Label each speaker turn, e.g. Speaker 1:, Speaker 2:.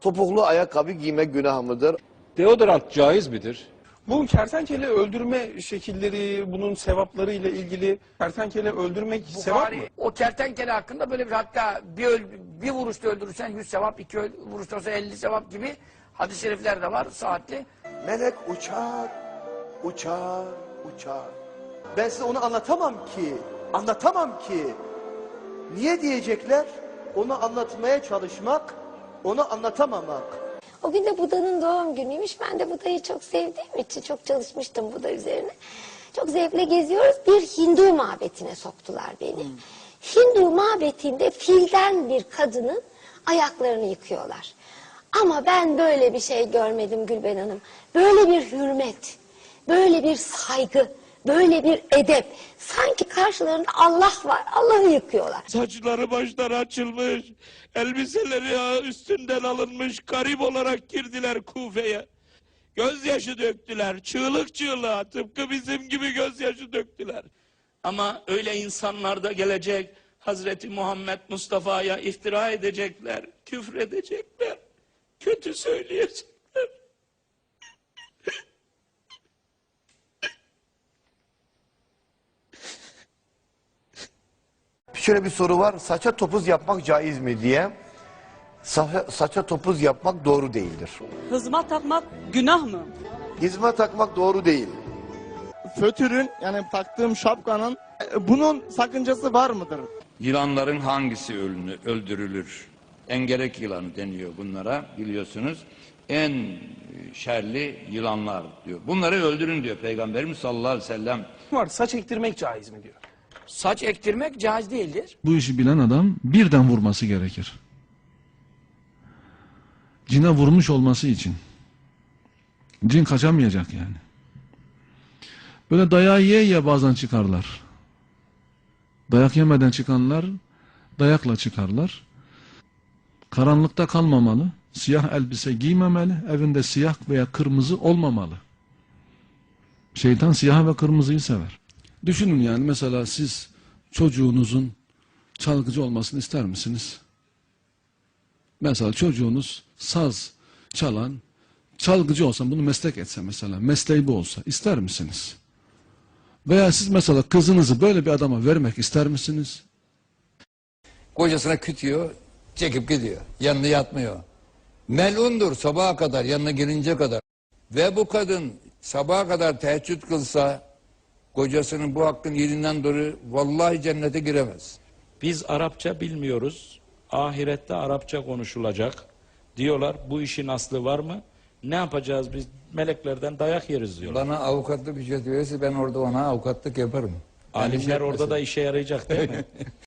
Speaker 1: Topuklu ayakkabı giymek günah mıdır?
Speaker 2: Deodorant caiz midir?
Speaker 3: Bu kertenkele öldürme şekilleri, bunun sevapları ile ilgili kertenkele öldürmek sevap mı?
Speaker 4: O kertenkele hakkında böyle bir hatta bir, öl- bir vuruşta öldürürsen 100 sevap, iki öl- vuruşta olsa 50 sevap gibi hadis-i şerifler de var saatli.
Speaker 5: Melek uçar, uçar, uçar. Ben size onu anlatamam ki, anlatamam ki. Niye diyecekler? Onu anlatmaya çalışmak, onu anlatamamak.
Speaker 6: O gün de Buda'nın doğum günüymüş. Ben de Buda'yı çok sevdiğim için çok çalışmıştım Buda üzerine. Çok zevkle geziyoruz. Bir Hindu mabetine soktular beni. Hindu mabetinde filden bir kadının ayaklarını yıkıyorlar. Ama ben böyle bir şey görmedim Gülben Hanım. Böyle bir hürmet, böyle bir saygı, böyle bir edep. Sanki karşılarında Allah var, Allah'ı yıkıyorlar.
Speaker 7: Saçları başları açılmış, elbiseleri üstünden alınmış, garip olarak girdiler Kufe'ye. Gözyaşı döktüler, çığlık çığlığa, tıpkı bizim gibi gözyaşı döktüler. Ama öyle insanlar da gelecek, Hazreti Muhammed Mustafa'ya iftira edecekler, küfredecekler, kötü söyleyecekler.
Speaker 1: Şöyle bir soru var. Saça topuz yapmak caiz mi diye. Sa- saça topuz yapmak doğru değildir.
Speaker 8: Hızma takmak günah mı?
Speaker 1: Hizme takmak doğru değil.
Speaker 9: fötürün yani taktığım şapkanın e, bunun sakıncası var mıdır?
Speaker 10: Yılanların hangisi ölünü- öldürülür? Engerek yılanı deniyor bunlara biliyorsunuz. En e, şerli yılanlar diyor. Bunları öldürün diyor Peygamberimiz sallallahu aleyhi ve sellem.
Speaker 3: Var saç ektirmek caiz mi diyor.
Speaker 4: Saç ektirmek caiz değildir.
Speaker 11: Bu işi bilen adam birden vurması gerekir. Cine vurmuş olması için. Cin kaçamayacak yani. Böyle dayağı yiye yiye bazen çıkarlar. Dayak yemeden çıkanlar dayakla çıkarlar. Karanlıkta kalmamalı. Siyah elbise giymemeli. Evinde siyah veya kırmızı olmamalı. Şeytan siyah ve kırmızıyı sever. Düşünün yani mesela siz çocuğunuzun çalgıcı olmasını ister misiniz? Mesela çocuğunuz saz çalan, çalgıcı olsa bunu meslek etse mesela, mesleği bu olsa ister misiniz? Veya siz mesela kızınızı böyle bir adama vermek ister misiniz?
Speaker 10: Kocasına kütüyor, çekip gidiyor. Yanına yatmıyor. Melundur sabaha kadar, yanına gelince kadar. Ve bu kadın sabaha kadar teheccüd kılsa, kocasının bu hakkın yerinden doğru vallahi cennete giremez.
Speaker 7: Biz Arapça bilmiyoruz. Ahirette Arapça konuşulacak. Diyorlar bu işin aslı var mı? Ne yapacağız biz? Meleklerden dayak yeriz diyorlar.
Speaker 10: Bana avukatlık ücret verirse ben orada ona avukatlık yaparım.
Speaker 7: Alimler
Speaker 10: Endişe
Speaker 7: orada da işe yarayacak değil mi?